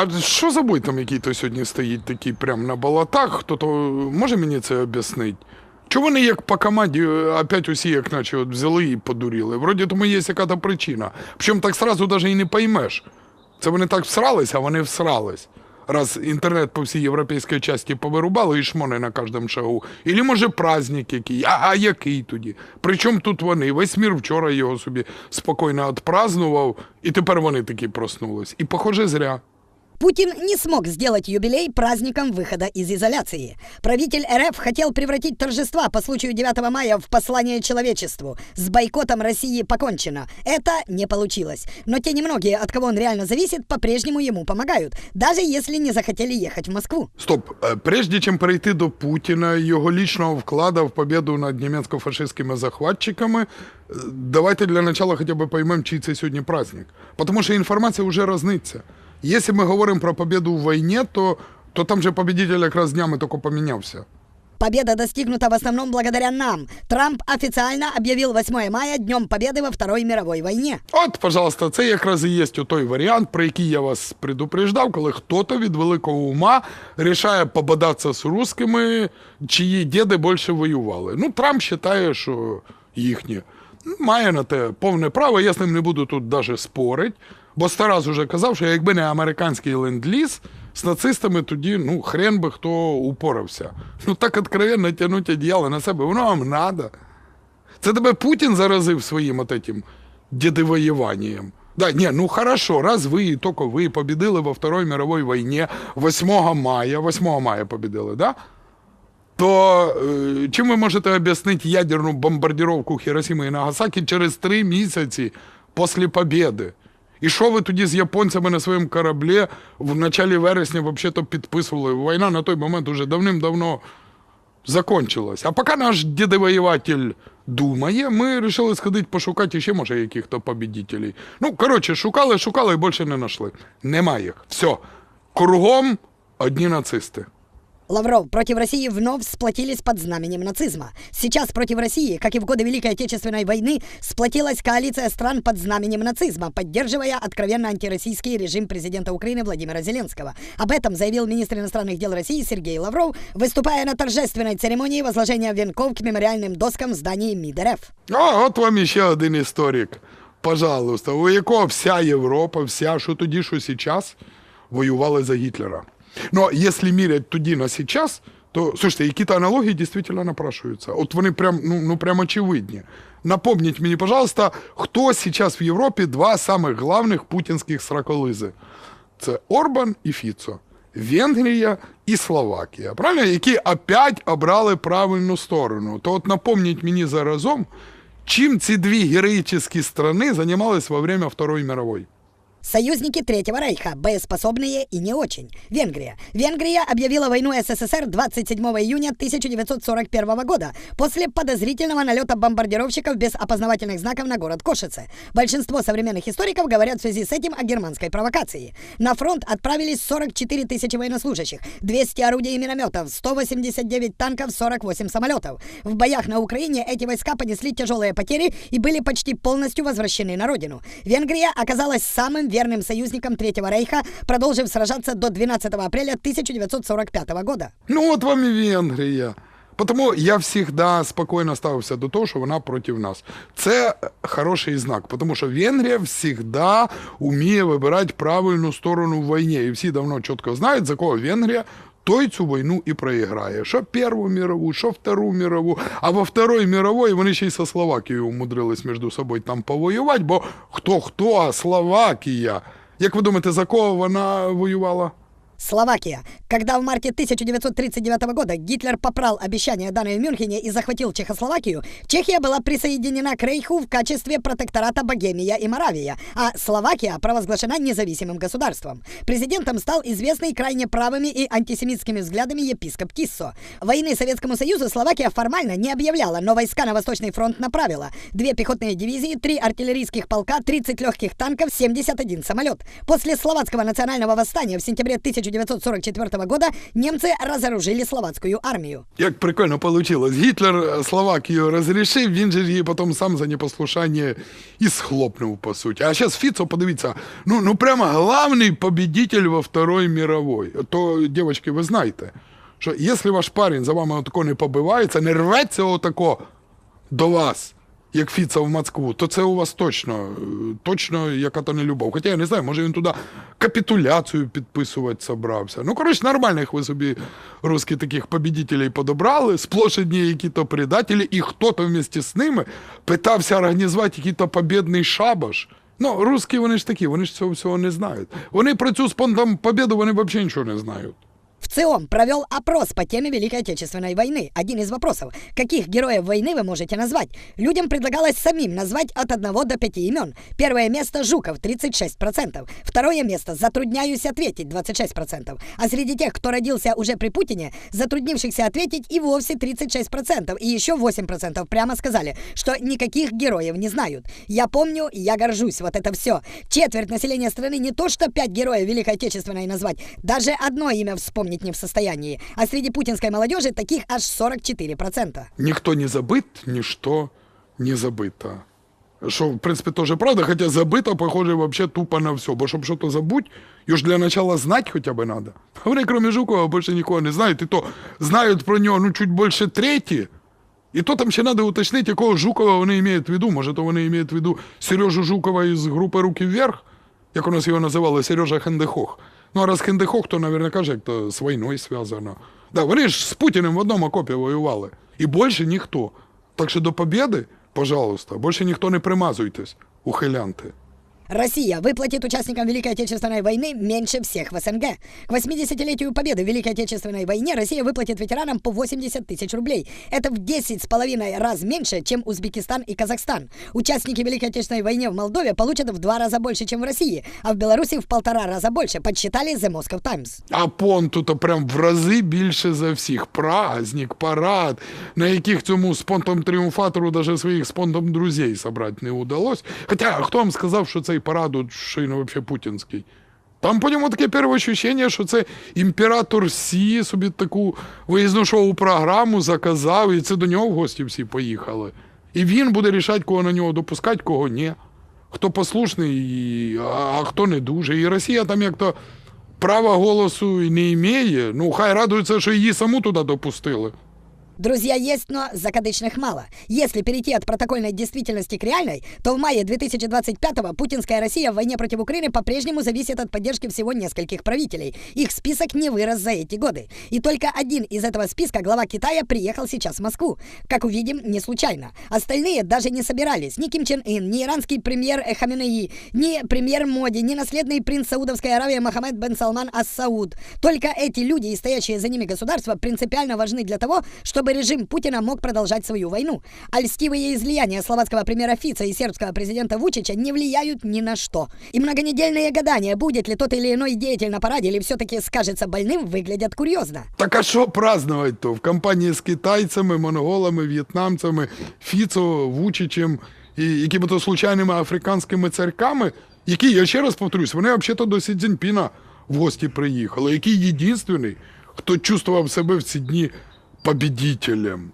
А що за бой там який-то сьогодні стоїть такий прям на болотах? Хто-то може мені це об'яснити? Чого вони як по команді е, опять усі як наче от взяли і подуріли? Вроді тому є яка-то причина. Причому так сразу навіть і не поймеш. Це вони так всрались, а вони всрались. Раз інтернет по всій європейській часті повирубали і шмони на кожному шагу. Ілі може праздник який, а, а який тоді? Причому тут вони? Весь мір вчора його собі спокійно відпразнував, і тепер вони такі проснулись. І похоже, зря. Путин не смог сделать юбилей праздником выхода из изоляции. Правитель РФ хотел превратить торжества по случаю 9 мая в послание человечеству. С бойкотом России покончено. Это не получилось. Но те немногие, от кого он реально зависит, по-прежнему ему помогают, даже если не захотели ехать в Москву. Стоп, Е, прежде чем перейти до Путіна, його лічного вклада в победу над німецько-фашистськими захватчиками, е, давайте для начала хоча б поймемо, чий це сьогодні праздник. Тому що інформація вже разниться. Якщо ми говоримо про победу в війні, то, то там же победитель якраз днями тільки помінявся. Победа достигнута в основном благодаря нам. Трамп официально объявил 8 мая Днем Победы во Второй мировой войне. От, пожалуйста, це якраз і є той варіант, про який я вас предупреждав, коли хто-то від великого ума рішає пободатися з русскими, чиї діди більше воювали. Ну, Трамп вважає, що їхні. Має на те повне право, я з ним не буду тут навіть спорити. Бо Старас уже казав, що якби не американський ленд-ліз, з нацистами тоді ну, хрен би хто упорався. Ну так откровенно тягнуть одіяло на себе, воно вам надо. Це тебе Путін заразив своїм от этим дедовоюванням. Да, не, ну хорошо, раз вы, только вы победили во Второй мировой войне 8 мая, 8 мая победили, да? То е, чим ви можете об'яснити ядерну бомбардировку Хіросіми і Нагасакі через три місяці після победи? І що ви тоді з японцями на своєму кораблі в началі вересня взагалі підписували? Війна на той момент уже давним-давно закончилась. А поки наш дедовоюватель думає, ми вирішили сходити пошукати ще, може, яких-то победителей. Ну, коротше, шукали, шукали і більше не знайшли. Нема їх. Все. Кругом одні нацисти. Лавров, против России вновь сплотились под знаменем нацизма. Сейчас против России, как и в годы Великой Отечественной войны, сплотилась коалиция стран под знаменем нацизма, поддерживая откровенно антироссийский режим президента Украины Владимира Зеленского. Об этом заявил министр иностранных дел России Сергей Лавров, выступая на торжественной церемонии возложения венков к мемориальным доскам в здании МИД РФ. А от вам іще один історик. Пожалуйста, у якого вся Європа, вся, що тоді, що зараз, воювали за Гітлера. Но якщо мірять тоді на сейчас, то, слушайте, які-то аналогії дійсно напрашуються. От вони прям, ну, ну прям очевидні. Напомніть мені, пожалуйста, хто зараз в Європі два самих главних путінських сраколизи? Це Орбан і Фіцо. Венгрія і Словакія, правильно? Які опять обрали правильну сторону. То от напомніть мені заразом, чим ці дві героїчні страни займалися во время Второї мирової. Союзники Третьего Рейха, боеспособные и не очень. Венгрия. Венгрия объявила войну СССР 27 июня 1941 года после подозрительного налета бомбардировщиков без опознавательных знаков на город Кошице. Большинство современных историков говорят в связи с этим о германской провокации. На фронт отправились 44 тысячи военнослужащих, 200 орудий и минометов, 189 танков, 48 самолетов. В боях на Украине эти войска понесли тяжелые потери и были почти полностью возвращены на родину. Венгрия оказалась самым верным союзником Третьего Рейха, продолжив сражаться до 12 апреля 1945 года. Ну от вам і Венгрія. Тому я завжди спокійно ставився до того, що вона проти нас. Це хороший знак, тому що Венгрія завжди вміє вибирати правильну сторону в війні. І всі давно чітко знають, за кого Венгрія. Той цю війну і проіграє. Що Першу мірову, що Втору мірову, А во Второй мірової вони ще й со Словакією умудрились між собою там повоювати, бо хто хто, а Словакія. Як ви думаєте, за кого вона воювала? Словакия. Когда в марте 1939 года Гитлер попрал обещание, данное в Мюнхене, и захватил Чехословакию, Чехия была присоединена к Рейху в качестве протектората Богемия и Моравия, а Словакия провозглашена независимым государством. Президентом стал известный крайне правыми и антисемитскими взглядами епископ Тиссо. Войны Советскому Союзу Словакия формально не объявляла, но войска на Восточный фронт направила. Две пехотные дивизии, три артиллерийских полка, 30 легких танков, 71 самолет. После словацкого национального восстания в сентябре 1939 1944 года немцы разоружили словацкую армию. Як прикольно получилось. Гітлер е, Словакію розрішив, він же її потім сам за непослушання і схлопнув, по суті. А зараз Фіцо, подивіться, ну, ну прямо главний победитель во Второй мировой. То, дівчатки, ви знаєте, що якщо ваш парень за вами отако не побивається, не рветься отако до вас, як Фіца в Москву, то це у вас точно, е, точно яка-то не любов. Хоча я не знаю, може він туди капітуляцію підписувати собрався. Ну, коротше, нормальних ви собі русські таких победителей подобрали, сплошь одні які-то предателі, і хто-то вместе з ними питався організувати якийсь побідний шабаш. Ну, русські вони ж такі, вони ж цього всього не знають. Вони про цю спонтан побіду вони взагалі нічого не знають. ВЦИОМ провел опрос по теме Великой Отечественной войны. Один из вопросов. Каких героев войны вы можете назвать? Людям предлагалось самим назвать от 1 до 5 имен. Первое место Жуков 36%. Второе место Затрудняюсь ответить 26%. А среди тех, кто родился уже при Путине, затруднившихся ответить и вовсе 36%. И еще 8% прямо сказали, что никаких героев не знают. Я помню, я горжусь. Вот это все. Четверть населения страны не то что 5 героев Великой Отечественной назвать, даже одно имя вспомнить не в состоянии. А среди путинской молодежи таких аж 44%. Ніхто не забит, ніщо не забито. Що, в принципі, теж правда, хоча забито, похоже, вообще тупо на все. Бо щоб щось забути, його ж для начала знати хоча б надо. А вони, крім Жукова, більше нікого не знають. І то знають про нього ну, чуть більше треті. І то там ще треба уточнити, якого Жукова вони мають в виду. Може, то вони мають в виду Сережу Жукова із групи Руки вверх, як у нас його називали, Сережа Хендехох. Ну, а раз хендехок то наверняка ж як то з війною зв'язано. Да, вони ж з Путіним в одному окопі воювали. І більше ніхто. Так що до побєди, пожалуйста, більше ніхто не примазуйтесь, ухилянти. Россия выплатит участникам Великой Отечественной войны меньше всех в СНГ. К 80-летию победы в Великой Отечественной войне Россия выплатит ветеранам по 80 тысяч рублей. Это в 10 с половиной раз меньше, чем Узбекистан и Казахстан. Участники Великой Отечественной войны в Молдове получат в два раза больше, чем в России, а в Беларуси в полтора раза больше, подсчитали The Moscow Times. А понту то прям в рази більше за всіх. Праздник, парад, на яких цьому спонтом тріумфатору даже своїх спонтом друзей собрати не удалось. Хоча хто вам сказав, що цей От, що він взагалі путінський? Там по ньому таке перше відчуття, що це імператор Сі собі таку виїзну шоу-програму заказав, і це до нього в гості всі поїхали. І він буде рішати, кого на нього допускати, кого ні. Хто послушний, а, хто не дуже. І Росія там як-то права голосу не імеє. Ну, хай радується, що її саму туди допустили. Друзья есть, но закадычных мало. Если перейти от протокольной действительности к реальной, то в мае 2025-го путинская Россия в войне против Украины по-прежнему зависит от поддержки всего нескольких правителей. Их список не вырос за эти годы. И только один из этого списка, глава Китая, приехал сейчас в Москву. Как увидим, не случайно. Остальные даже не собирались. Ни Ким Чен Ын, ни иранский премьер э, Хаменеи, ни премьер Моди, ни наследный принц Саудовской Аравии Мохаммед бен Салман Ас-Сауд. Только эти люди и стоящие за ними государства принципиально важны для того, чтобы режим Путина мог продолжать свою войну. А льстивые излияния словацкого премьера Фица и сербского президента Вучича не влияют ни на что. И многонедельные гадания, будет ли тот или иной деятель на параде или все-таки скажется больным, выглядят курьезно. Так а що праздновать то? В компанії з китайцями, монголами, в'єтнамцями, Фіцо, Вучичем і якими то случайними африканськими царьками, які, я ще раз повторюсь, вони взагалі до Сі Цзіньпіна в гості приїхали, який єдинственний, хто чувствував себе в ці дні победителем.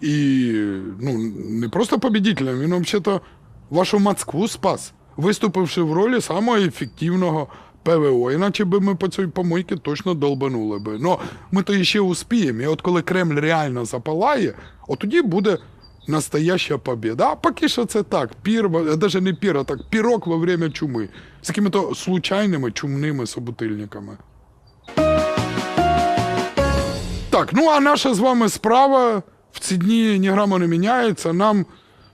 І ну, не просто победителем, він взагалі вашу Москву спас, виступивши в ролі самого ефективного ПВО. Іначе би ми по цій помойці точно долбанули би. Ну, ми то ще успіємо. І от коли Кремль реально запалає, от тоді буде настояща побіда. А поки що це так, пір, навіть не пір, а так, пірок во время чуми. З якими-то случайними чумними собутильниками. Так, ну а наша з вами справа в ці дні ні грама не міняється. Нам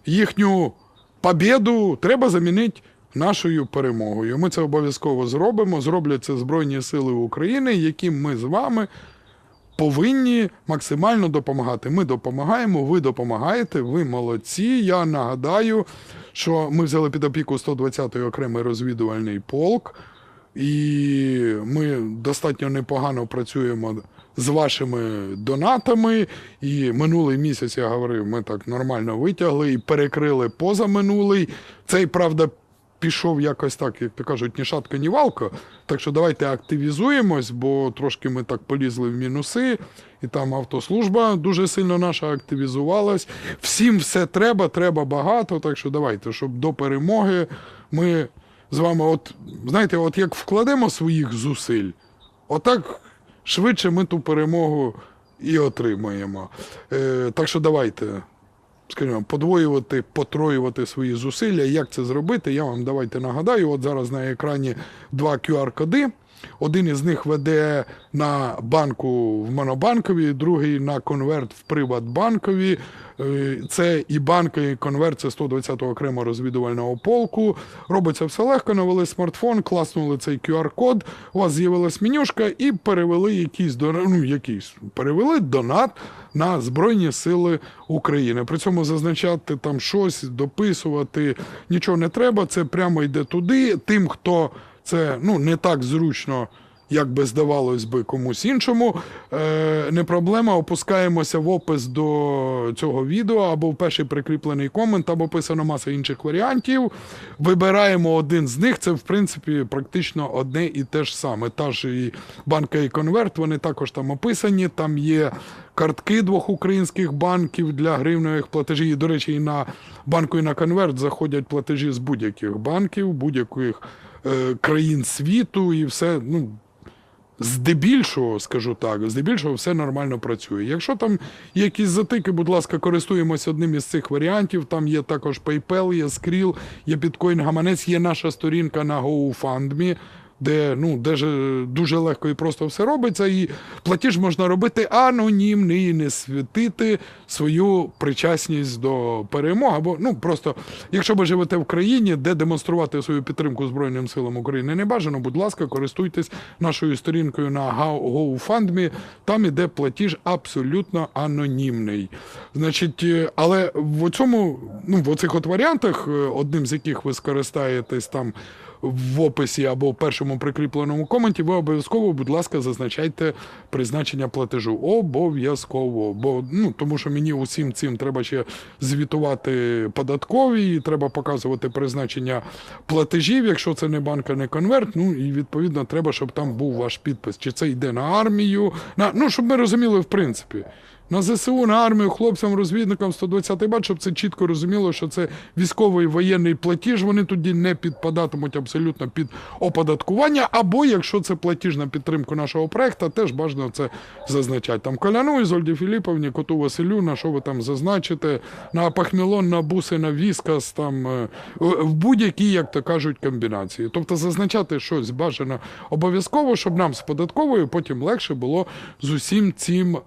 їхню побіду треба замінити нашою перемогою. Ми це обов'язково зробимо. Зроблять це Збройні Сили України, яким ми з вами повинні максимально допомагати. Ми допомагаємо, ви допомагаєте, ви молодці. Я нагадаю, що ми взяли під опіку 120-й окремий розвідувальний полк. І ми достатньо непогано працюємо з вашими донатами. І минулий місяць я говорив, ми так нормально витягли і перекрили позаминулий. Цей, правда, пішов якось так, як то кажуть, ні шатка, ні валка. Так що давайте активізуємось, бо трошки ми так полізли в мінуси, і там автослужба дуже сильно наша активізувалась. Всім все треба, треба багато. Так що давайте, щоб до перемоги ми з вами, от знаєте, от як вкладемо своїх зусиль, отак швидше ми ту перемогу і отримаємо. Е, так що давайте скажімо, подвоювати, потроювати свої зусилля. Як це зробити? Я вам давайте нагадаю. От зараз на екрані два QR-коди. Один із них веде на банку в Монобанкові, другий на конверт в Приватбанкові. Е, Це і банка, і конверт це 120-го окремо розвідувального полку. Робиться все легко, навели смартфон, класнули цей QR-код, у вас з'явилась менюшка і перевели якийсь ну, якийсь, перевели донат на Збройні Сили України. При цьому зазначати там щось, дописувати нічого не треба. Це прямо йде туди. Тим, хто це ну, не так зручно. Як би здавалось би комусь іншому, е, не проблема. Опускаємося в опис до цього відео або в перший прикріплений комент, там описано маса інших варіантів. Вибираємо один з них. Це в принципі практично одне і те ж саме. Та ж і банка і конверт. Вони також там описані. Там є картки двох українських банків для гривневих платежів. І, до речі, і на банку і на конверт заходять платежі з будь-яких банків, будь-яких країн світу, і все. ну, Здебільшого, скажу так, здебільшого все нормально працює. Якщо там якісь затики, будь ласка, користуємося одним із цих варіантів. Там є також PayPal, є Skrill, є Bitcoin гаманець, є наша сторінка на GoFundMe, де ну де ж дуже легко і просто все робиться. І платіж можна робити анонімний і не світити свою причасність до перемоги. Або ну просто, якщо ви живете в країні, де демонструвати свою підтримку Збройним силам України не бажано, будь ласка, користуйтесь нашою сторінкою на Go- GoFundMe. Там іде платіж абсолютно анонімний. Значить, е, але в цьому, ну в оцих от варіантах, е, одним з яких ви скористаєтесь там в описі або в першому прикріпленому коменті, ви обов'язково, будь ласка, зазначайте призначення платежу. Обов'язково. Бо ну тому, що мені усім цим треба ще звітувати податкові, і треба показувати призначення платежів, якщо це не банка, не конверт. Ну і відповідно треба, щоб там був ваш підпис. Чи це йде на армію? На ну щоб ми розуміли, в принципі. На ЗСУ, на армію, хлопцям, розвідникам 120-й бат, щоб це чітко розуміло, що це військовий воєнний платіж. Вони тоді не підпадатимуть абсолютно під оподаткування. Або якщо це платіж на підтримку нашого проекту, теж бажано це зазначати. Там Коляну Ізольді Філіповні, Коту Василю, на що ви там зазначите, на Пахмілон, на буси, на Віскас, там е, в будь-якій, як то кажуть, комбінації. Тобто зазначати щось бажано обов'язково, щоб нам з податковою потім легше було з усім цим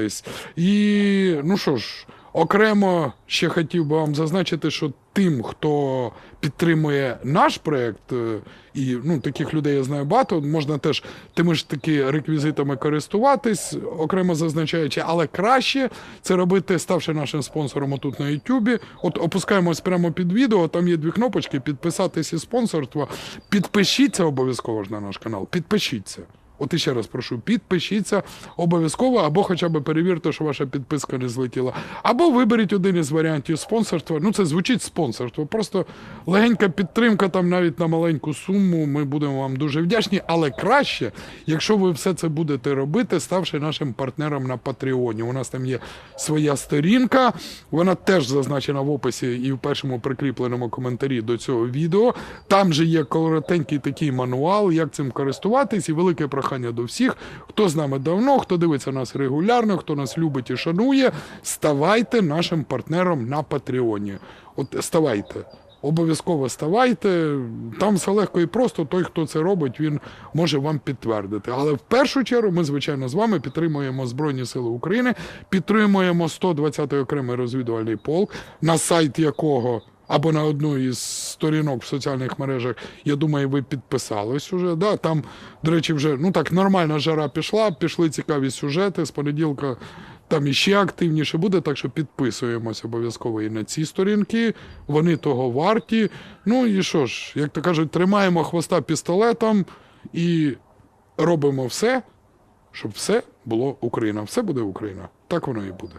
розібратись. І ну що ж, окремо ще хотів би вам зазначити, що тим, хто підтримує наш проект, е, і ну таких людей я знаю багато, можна теж тими ж таки реквізитами користуватись, окремо зазначаючи, але краще це робити, ставши нашим спонсором отут на Ютубі. От опускаємось прямо під відео, там є дві кнопочки: підписатись і спонсорство. Підпишіться обов'язково ж на наш канал. Підпишіться. От іще раз прошу, підпишіться обов'язково, або хоча б перевірте, що ваша підписка не злетіла. Або виберіть один із варіантів спонсорства. Ну, це звучить спонсорство. Просто легенька підтримка там навіть на маленьку суму. Ми будемо вам дуже вдячні. Але краще, якщо ви все це будете робити, ставши нашим партнером на Патреоні. У нас там є своя сторінка, вона теж зазначена в описі і в першому прикріпленому коментарі до цього відео. Там же є коротенький такий мануал, як цим користуватись, і велике прохання до всіх, хто з нами давно, хто дивиться нас регулярно, хто нас любить і шанує, ставайте нашим партнером на Патреоні. От ставайте. Обов'язково ставайте. Там все легко і просто. Той, хто це робить, він може вам підтвердити. Але в першу чергу ми, звичайно, з вами підтримуємо Збройні Сили України, підтримуємо 120-й окремий розвідувальний полк, на сайт якого або на одну із сторінок в соціальних мережах, я думаю, ви підписались уже. Да? Там, до речі, вже ну так нормальна жара пішла, пішли цікаві сюжети з понеділка. Там іще активніше буде, так що підписуємося обов'язково і на ці сторінки. Вони того варті. Ну і що ж, як то кажуть, тримаємо хвоста пістолетом і робимо все, щоб все було Україна. Все буде Україна. Так воно і буде.